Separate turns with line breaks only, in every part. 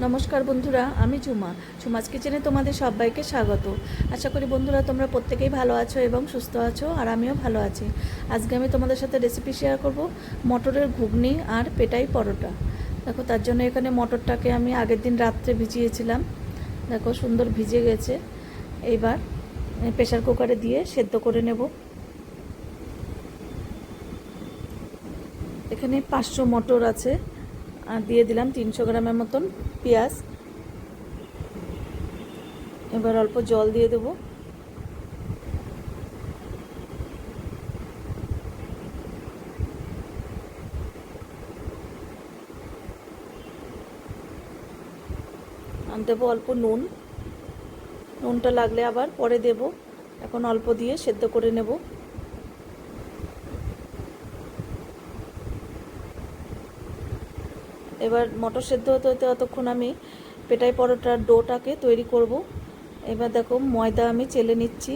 নমস্কার বন্ধুরা, আমি ঝুমা ঝুমাস কিচেনে তোমাদের সবাইকে স্বাগত। আশা করি বন্ধুরা তোমরা প্রত্যেকেই ভালো আছো এবং সুস্থ আছো, আর আমিও ভালো আছি। আজকে আমি তোমাদের সাথে রেসিপি শেয়ার করব মটরের ঘুগনি আর পেটাই পরোটা। দেখো, তার জন্য এখানে মটরটাকে আমি আগের দিন রাত্রে ভিজিয়েছিলাম। দেখো, সুন্দর ভিজে গেছে। এইবার প্রেশার কুকারে দিয়ে সেদ্ধ করে নেব। এখানে পাঁচশো মটর আছে। আর দিয়ে দিলাম তিনশো গ্রামের মতন পেঁয়াজ। এবার অল্প জল দিয়ে দেবো। দেবো অল্প নুন। নুনটা লাগলে আবার পরে দেব। এখন অল্প দিয়ে সেদ্ধ করে নেব। এবার মটর সেদ্ধ হতে হতে অতক্ষণ আমি পেটাই পরোটার ডোটাকে তৈরি করব। এবার দেখো ময়দা আমি চেলে নিচ্ছি।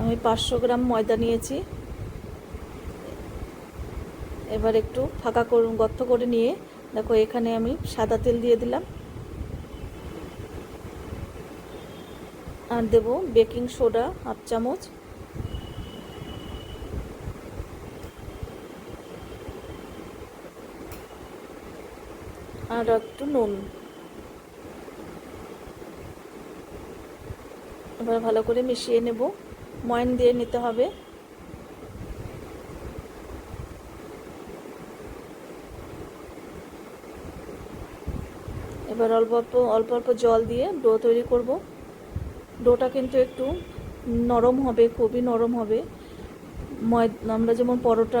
আমি পাঁচশো গ্রাম ময়দা নিয়েছি। এবার একটু ফাঁকা করে গর্ত করে নিয়ে দেখো এখানে আমি সাদা তেল দিয়ে দিলাম। আর দেবো বেকিং সোডা হাফ চামচ। আর একটু নুন। এবার ভালো করে মিশিয়ে নেব। ময়ন দিয়ে নিতে হবে। এবার অল্প অল্প অল্প অল্প জল দিয়ে ডো তৈরি করব। ডোটা কিন্তু একটু নরম হবে, খুবই নরম হবে। ময়, আমরা যেমন পরোটা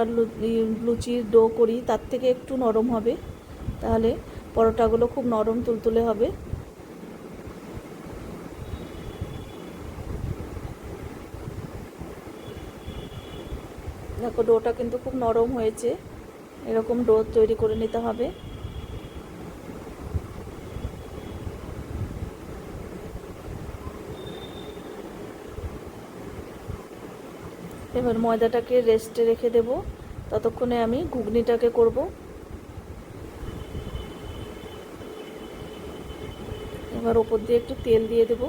লুচির ডো করি, তার থেকে একটু নরম হবে। তাহলে পরোটাগুলো খুব নরম তুলতুলে হবে। দেখো, ডোটা কিন্তু খুব নরম হয়েছে। এরকম ডো তৈরি করে নিতে হবে। এবার ময়দাটাকে রেস্টে রেখে দেব। ততক্ষণে আমি ঘুগনিটাকে করব। এবার ওপর দিয়ে একটু তেল দিয়ে দেব।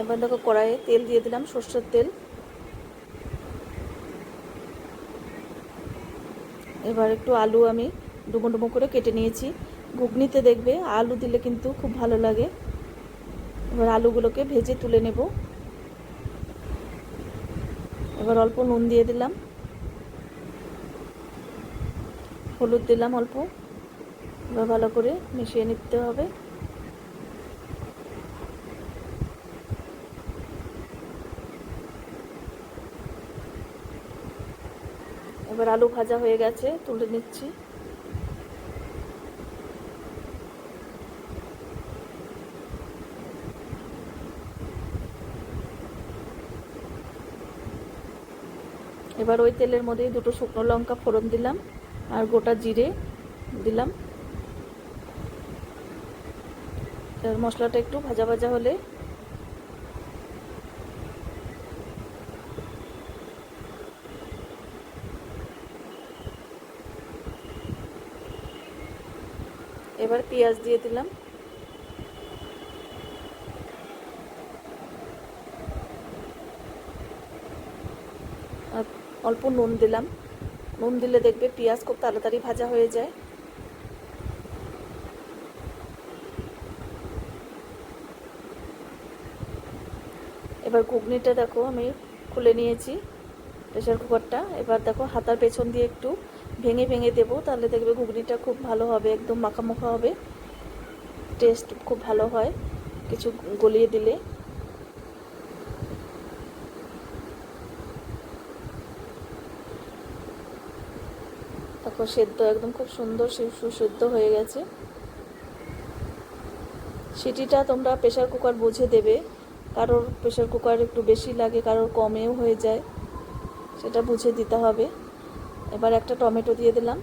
এবার দেখো কড়াইয়ে তেল দিয়ে দিলাম সর্ষের তেল। এবার একটু আলু আমি ডুমো ডুমো করে কেটে নিয়েছি। ঘুগনিতে দেখবে আলু দিলে কিন্তু খুব ভালো লাগে। এবার আলুগুলোকে ভেজে তুলে নেব। এবার অল্প নুন দিয়ে দিলাম। হলুদ দিলাম অল্প। এবার ভালো করে মিশিয়ে নিতে হবে। এবার আলু ভাজা হয়ে গেছে, তুলে নিচ্ছি। এবার ওই তেলের মধ্যেই দুটো শুকনো লঙ্কা ফোড়ন দিলাম আর গোটা জিরে দিলাম। মশলাটা একটু ভাজা ভাজা হলে এবার পেঁয়াজ দিয়ে দিলাম আর অল্প নুন দিলাম। নুন দিলে দেখবে পেঁয়াজ খুব তাড়াতাড়ি ভাজা হয়ে যায়। এবার ঘুগনিটা দেখো আমি খুলে নিয়েছি প্রেশার কুকারটা। এবার দেখো হাতার পেছন দিয়ে একটু ভেঙে ভেঙে দেবো, তাহলে দেখবে ঘুগনিটা খুব ভালো হবে, একদম মাখা মাখা হবে। টেস্ট খুব ভালো হয়, কিছু গলিয়ে দিলে। দেখো, সেদ্ধ একদম খুব সুন্দর সুসেদ্ধ হয়ে গেছে। সিটিটা তোমরা প্রেশার কুকার বুঝে দেবে, কারোর প্রেশার কুকার একটু বেশি লাগে, কারোর কমেও হয়ে যায়, সেটা বুঝে দিতে হবে। এবার একটা টমেটো দিয়ে দিলাম।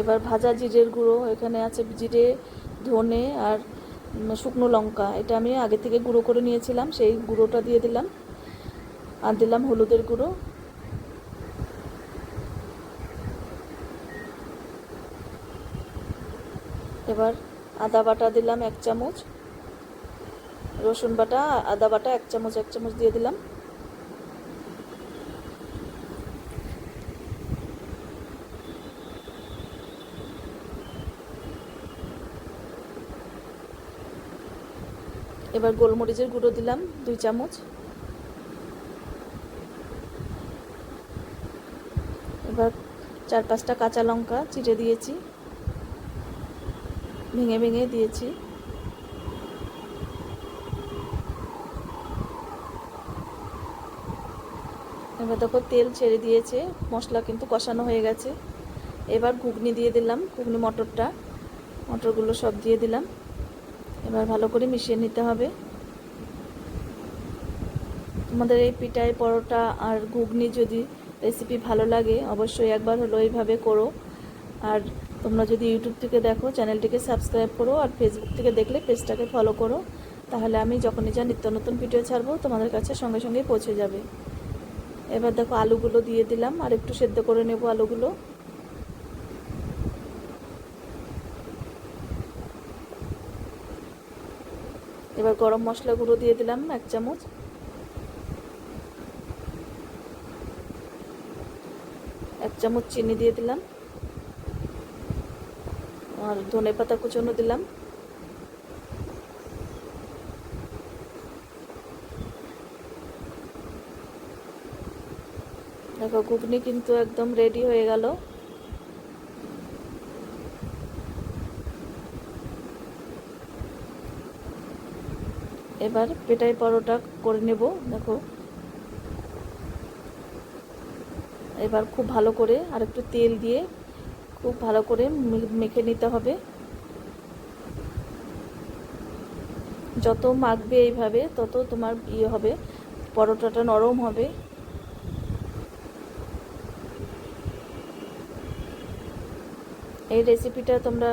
এবার ভাজা জিরের গুঁড়ো, এখানে আছে জিরে, ধনে আর শুকনো লঙ্কা, এটা আমি আগে থেকে গুঁড়ো করে নিয়েছিলাম, সেই গুঁড়োটা দিয়ে দিলাম। আর দিলাম হলুদের গুঁড়ো। এবার আদা বাটা দিলাম এক চামচ। রসুন বাটা, আদা বাটা এক চামচ এক চামচ দিয়ে দিলাম। এবার গোলমরিচের গুঁড়ো দিলাম, দুই চামচ। এবার চার পাঁচটা কাঁচা লঙ্কা চিড়ে দিয়েছি। ভেঙে ভেঙে দিয়েছি। এবার দেখো তেল ছেড়ে দিয়েছে, মশলা কিন্তু কষানো হয়ে গেছে। এবার ঘুগনি দিয়ে দিলাম, ঘুগনি মটরটা। মটরগুলো সব দিয়ে দিলাম। এবার ভালো করে মিশিয়ে নিতে হবে। তোমাদের এই পিঠাই পরোটা আর ঘুগনি যদি রেসিপি ভালো লাগে, অবশ্যই একবার হলো এইভাবে করো। আর তোমরা যদি ইউটিউব থেকে দেখো, চ্যানেলটিকে সাবস্ক্রাইব করো আর ফেসবুক থেকে দেখলে পেজটাকে ফলো করো, তাহলে আমি যখনই যা নিত্য নতুন ভিডিও ছাড়বো, তোমাদের কাছে সঙ্গে সঙ্গে পৌঁছে যাবে। এবার দেখো আলুগুলো দিয়ে দিলাম, আর একটু সেদ্ধ করে নেব আলুগুলো। এবার গরম মশলা গুঁড়ো দিয়ে দিলাম এক চামচ। এক চামচ চিনি দিয়ে দিলাম। আর ধনে পাতা কুচনো দিলাম। দেখো, ঘুগনি কিন্তু একদম রেডি হয়ে গেল। এবার পেটাই পরোটা করে নেব, দেখো। এবার খুব ভালো করে আর একটু তেল দিয়ে খুব ভালো করে মেখে নিতে হবে। যত মাখবে এইভাবে, তত তোমার ইয়ে হবে, পরোটাটা নরম হবে। এই রেসিপিটা তোমরা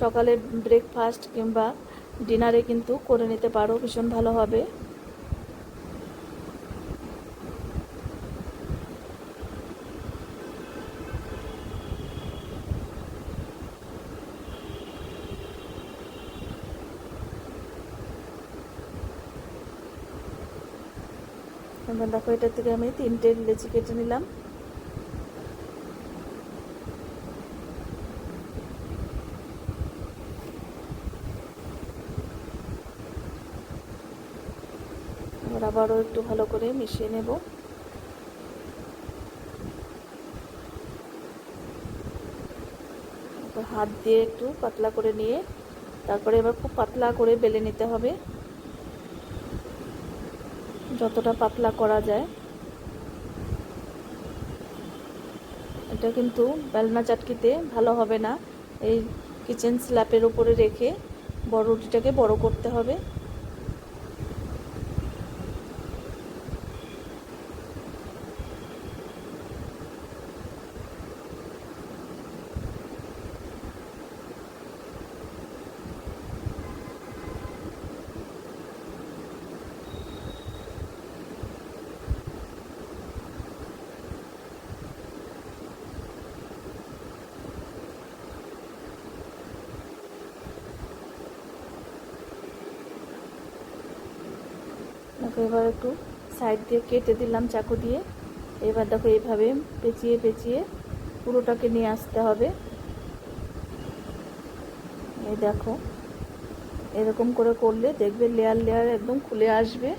সকালে ব্রেকফাস্ট কিংবা ডিনারে কিন্তু করে নিতে পারো, ভীষণ ভালো হবে। দেখো এটার থেকে আমি তিনটে লেচি কেটে নিলাম এবার আবারও একটু ভালো করে মিশিয়ে নেব। হাত দিয়ে একটু পাতলা করে নিয়ে, তারপরে এবার খুব পাতলা করে বেলে নিতে হবে। যতটা পাতলা করা যায়। এটা কিন্তু বেলনা চাটকিতে ভালো হবে না। এই কিচেন স্ল্যাপের উপরে রেখে বড় রুটিটাকে বড় করতে হবে। দেখো, এবার একটু সাইড দিয়ে কেটে দিলাম চাকু দিয়ে। এবার দেখো এইভাবে পেঁচিয়ে পেঁচিয়ে পুরোটাকে নিয়ে আসতে হবে। এই দেখো, এরকম করে করলে দেখবে লেয়ার লেয়ার একদম খুলে আসবে।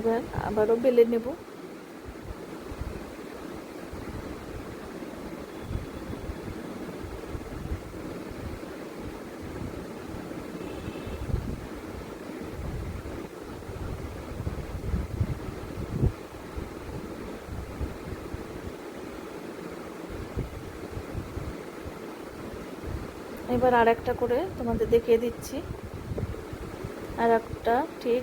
এবার আবারও বেলে নেব। এবার আর একটা করে তোমাদের দেখিয়ে দিচ্ছি। আর একটা ঠিক।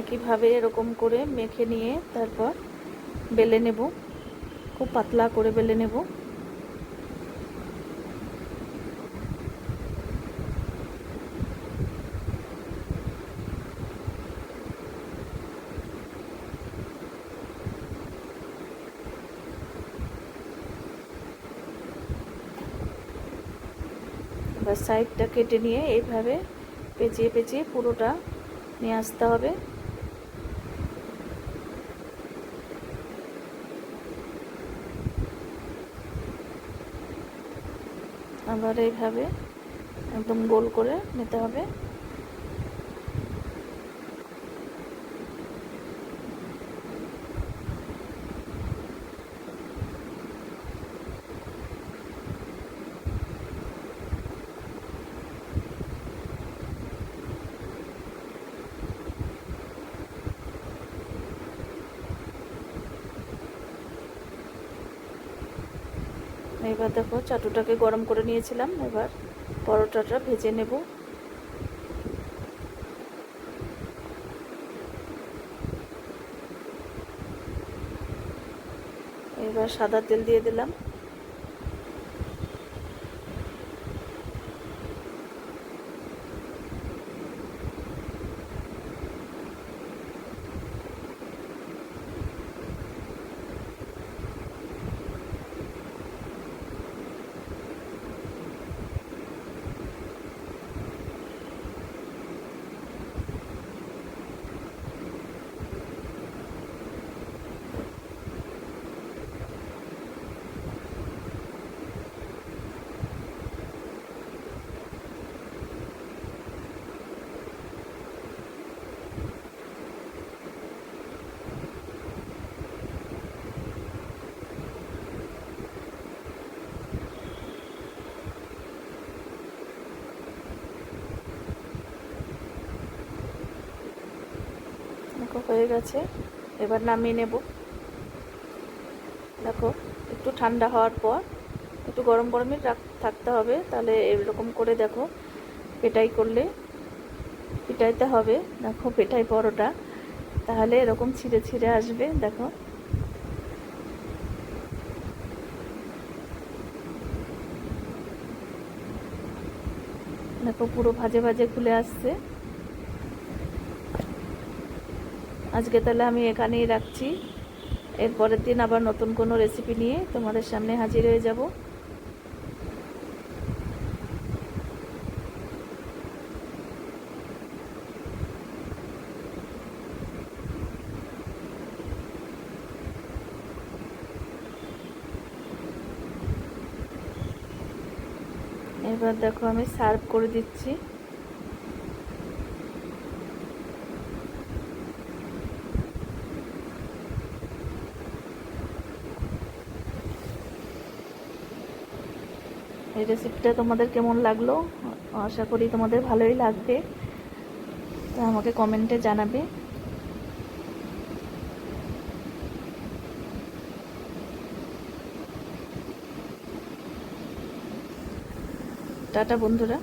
একইভাবে এরকম করে মেখে নিয়ে তারপর বেলে নেব। খুব পাতলা করে বেলে নেব। সাইডটা কেটে নিয়ে এইভাবে পেঁচিয়ে পেঁচিয়ে পুরোটা নিয়ে আসতে হবে। আবার এইভাবে একদম গোল করে নিতে হবে এবার দেখো চাটুটাকে গরম করে নিয়েছিলাম। এবার পরোটাটা ভেজে নেব। এবার সাদা তেল দিয়ে দিলাম। হয়ে গেছে। এবার নামিয়ে নেব। দেখো, একটু ঠান্ডা হওয়ার পর একটু গরম গরমই থাকতে হবে। তাহলে এরকম করে দেখো, পেটাই করলে পেটাইতে হবে। দেখো, পেটাই পরোটা। তাহলে এরকম ছিঁড়ে ছিঁড়ে আসবে, দেখো। দেখো, পুরো ভাজে ভাজে খুলে আসছে। আজকে তাহলে আমি এখানেই রাখছি। এরপরের দিন আবার নতুন কোনো রেসিপি নিয়ে তোমাদের সামনে হাজির হয়ে যাব। এবার দেখো আমি সার্ভ করে দিচ্ছি। এই রেসিপিটা তোমাদের কেমন লাগল? আশা করি তোমাদের ভালোই লাগবে। তা আমাকে কমেন্টে জানাবে। টাটা বন্ধুরা।